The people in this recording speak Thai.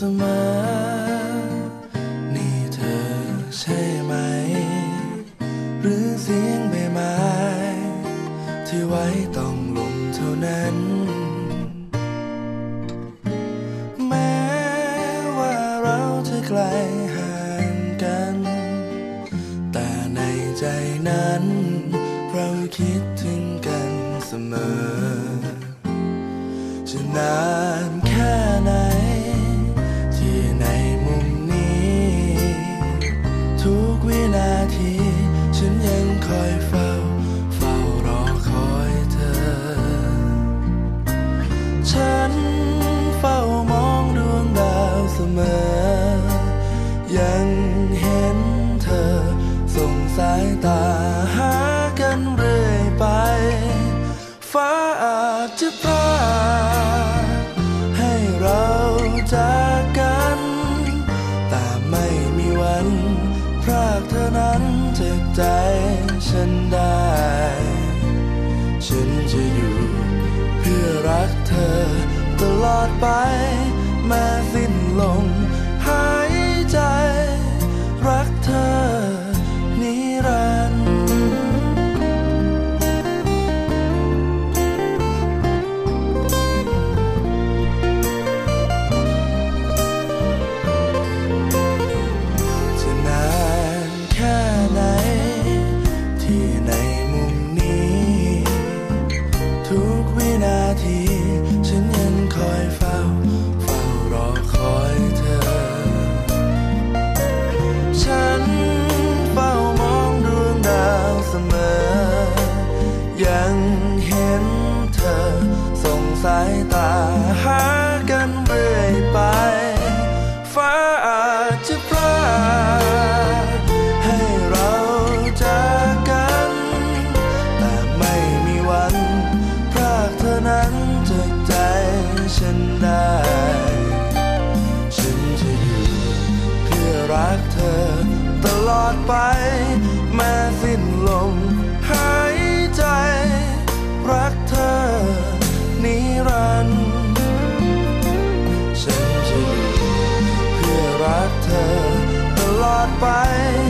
นี่เธอใช่ไหม หรือเสียงใบไม้ที่ไว้ต้องลมเท่านั้น แม้ว่าเราจะไกลห่างกัน แต่ในใจนั้น เราคิดถึงกันเสมอจะนานแค่ไหน ที ฉันยังคอยเฝ้า เฝ้ารอคอยเธอ ฉันเฝ้ามองดวงดาวเสมอ ยังเห็นเธอ ส่งสายตาหากันเรื่อยไป ฟ้าอาจจะพาให้เราจากากเธอนั้นจากใจฉันได้ ฉันจะอยู่เพื่อรักเธอตลอดไปแม้สิ้นลม เห็นเธอ ส่งสายตาหากันเรื่อยไป ฟ้าอาจจะพรากให้เราจากกัน แต่ไม่มีวันพรากเธอนั้นจากใจฉันได้ ฉันจะอยู่เพื่อรักเธอตลอดไปแม้สิ้น 白。